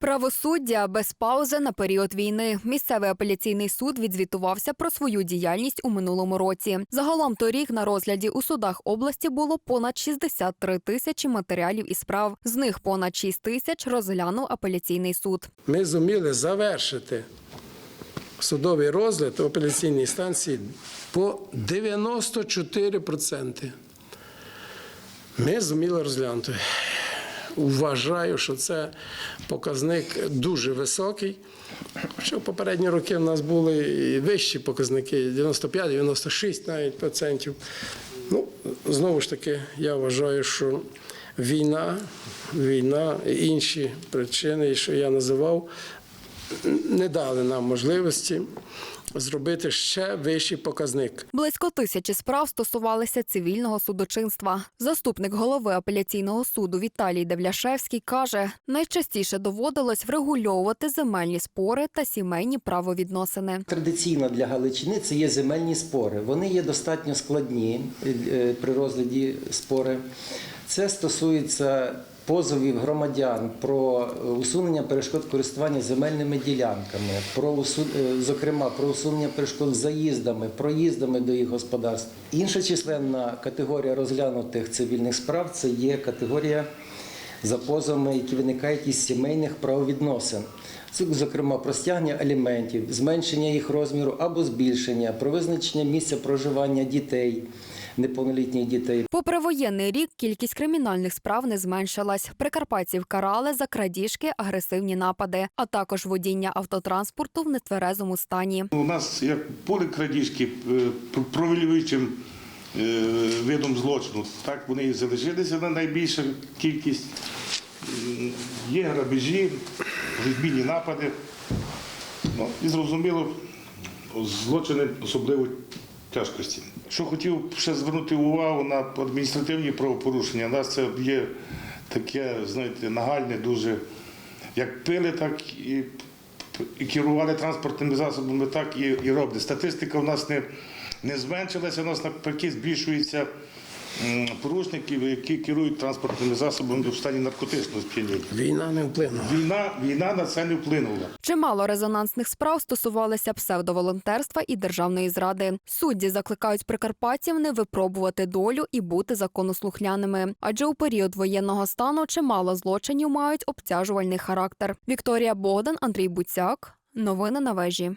Правосуддя без паузи на період війни. Місцевий апеляційний суд відзвітувався про свою діяльність у минулому році. Загалом торік на розгляді у судах області було понад 63 тисячі матеріалів і справ. З них понад 6 тисяч розглянув апеляційний суд. Ми зуміли завершити судовий розгляд в апеляційній станції по 94%. Ми зуміли розглянути. Вважаю, що це показник дуже високий. Що в попередні роки в нас були і вищі показники 95-96 навіть процентів. Ну, знову ж таки, я вважаю, що війна, війна і інші причини, що я називав, не дали нам можливості зробити ще вищий показник. Близько тисячі справ стосувалися цивільного судочинства. Заступник голови апеляційного суду Віталій Девляшевський каже, найчастіше доводилось врегульовувати земельні спори та сімейні правовідносини. Традиційно для Галичини це є земельні спори. Вони є достатньо складні е, при розгляді спори. Це стосується позовів громадян про усунення перешкод користування земельними ділянками, про е, зокрема про усунення перешкод заїздами, проїздами до їх господарств. Інша численна категорія розглянутих цивільних справ це є категорія за позовами, які виникають із сімейних правовідносин. Це, зокрема, про стягнення аліментів, зменшення їх розміру або збільшення, про визначення місця проживання дітей, неповнолітніх дітей. Попри воєнний рік, кількість кримінальних справ не зменшилась. Прикарпатців карали за крадіжки, агресивні напади, а також водіння автотранспорту в нетверезому стані. У нас як були крадіжки е, провалюючим е, видом злочину, так вони і залишилися на найбільша кількість. Є грабежі, розбійні напади. Ну, і зрозуміло, злочини особливо тяжкості. Що хотів ще звернути увагу на адміністративні правопорушення. У нас це є таке, знаєте, нагальне дуже. Як пили, так і, і керували транспортними засобами, так і, і роблять. Статистика у нас не, не зменшилася, у нас навпаки збільшується порушників, які керують транспортними засобами в стані наркотичного сп'яніння. Війна не вплинула. Війна, війна на це не вплинула. Чимало резонансних справ стосувалися псевдоволонтерства і державної зради. Судді закликають прикарпатців не випробувати долю і бути законослухняними. Адже у період воєнного стану чимало злочинів мають обтяжувальний характер. Вікторія Богдан, Андрій Буцяк. Новини на вежі.